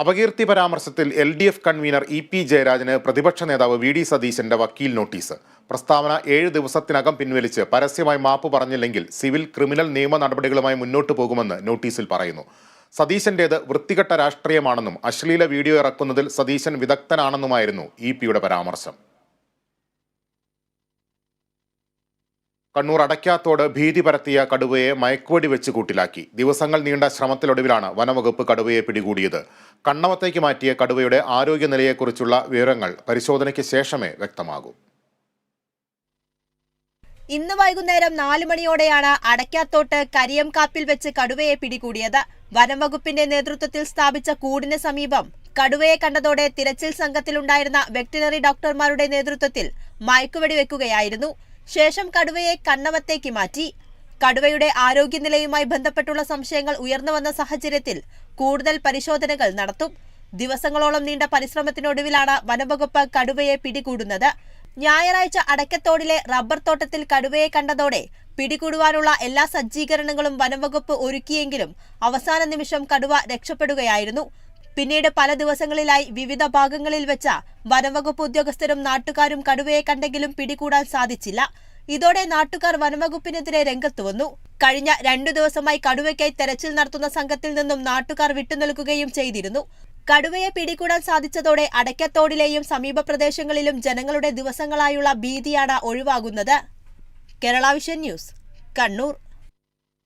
അപകീർത്തി പരാമർശത്തിൽ L D F convener E P ജയരാജന് പ്രതിപക്ഷ നേതാവ് വി ഡി സതീശന്റെ വക്കീൽ നോട്ടീസ്. പ്രസ്താവന ഏഴ് ദിവസത്തിനകം പിൻവലിച്ച് പരസ്യമായി മാപ്പ് പറഞ്ഞില്ലെങ്കിൽ സിവിൽ ക്രിമിനൽ നിയമ നടപടികളുമായി മുന്നോട്ടു പോകുമെന്ന് നോട്ടീസിൽ പറയുന്നു. സതീശന്റേത് വൃത്തികെട്ട രാഷ്ട്രീയമാണെന്നും അശ്ലീല വീഡിയോ ഇറക്കുന്നതിൽ സതീശൻ വിദഗ്ധനാണെന്നുമായിരുന്നു ഇ പിയുടെ പരാമർശം. കണ്ണൂർ അടയ്ക്കാത്തോട് ഭീതി പരത്തിയ കടുവയെ മയക്കുവടി വെച്ച് കൂട്ടിലാക്കി. ദിവസങ്ങൾ നീണ്ട ശ്രമത്തിലൊടുവിലാണ് വനവകുപ്പ് കടുവയെ പിടികൂടിയത്. കണ്ണവത്തേക്ക് മാറ്റിയ കടുവയുടെ ആരോഗ്യനിലയെക്കുറിച്ചുള്ള വിവരങ്ങൾ പരിശോധനയ്ക്ക് ശേഷമേ വ്യക്തമാകൂ. ഇന്ന് വൈകുന്നേരം നാല് മണിയോടെയാണ് അടയ്ക്കാത്തോട്ട് കരിയംകാപ്പിൽ വെച്ച് കടുവയെ പിടികൂടിയത്. വനംവകുപ്പിന്റെ നേതൃത്വത്തിൽ സ്ഥാപിച്ച കൂടിന് സമീപം കടുവയെ കണ്ടതോടെ തിരച്ചിൽ സംഘത്തിലുണ്ടായിരുന്ന വെറ്റിനറി ഡോക്ടർമാരുടെ നേതൃത്വത്തിൽ മയക്കുവെടി വെക്കുകയായിരുന്നു. ശേഷം കടുവയെ കണ്ണവത്തേക്ക് മാറ്റി. കടുവയുടെ ആരോഗ്യനിലയുമായി ബന്ധപ്പെട്ടുള്ള സംശയങ്ങൾ ഉയർന്നുവന്ന സാഹചര്യത്തിൽ കൂടുതൽ പരിശോധനകൾ നടത്തും. ദിവസങ്ങളോളം നീണ്ട പരിശ്രമത്തിനൊടുവിലാണ് വനംവകുപ്പ് കടുവയെ പിടികൂടുന്നത്. ഞായറാഴ്ച അടക്കത്തോടിലെ റബ്ബർ തോട്ടത്തിൽ കടുവയെ കണ്ടതോടെ പിടികൂടുവാനുള്ള എല്ലാ സജ്ജീകരണങ്ങളും വനംവകുപ്പ് ഒരുക്കിയെങ്കിലും അവസാന നിമിഷം കടുവ രക്ഷപ്പെടുകയായിരുന്നു. പിന്നീട് പല ദിവസങ്ങളിലായി വിവിധ ഭാഗങ്ങളിൽ വെച്ച വനംവകുപ്പ് ഉദ്യോഗസ്ഥരും നാട്ടുകാരും കടുവയെ കണ്ടെങ്കിലും പിടികൂടാൻ സാധിച്ചില്ല. ഇതോടെ നാട്ടുകാർ വനംവകുപ്പിനെതിരെ രംഗത്തു വന്നു. കഴിഞ്ഞ രണ്ടു ദിവസമായി കടുവയ്ക്കായി തെരച്ചിൽ നടത്തുന്ന സംഘത്തിൽ നിന്നും നാട്ടുകാർ വിട്ടുനിൽക്കുകയും ചെയ്തിരുന്നു. കടുവയെ പിടികൂടാൻ സാധിച്ചതോടെ അടയ്ക്കത്തോടിലെയും സമീപ പ്രദേശങ്ങളിലും ജനങ്ങളുടെ ദിവസങ്ങളായുള്ള ഭീതിയാണ് ഒഴിവാകുന്നത്. Kerala vision news Kannur.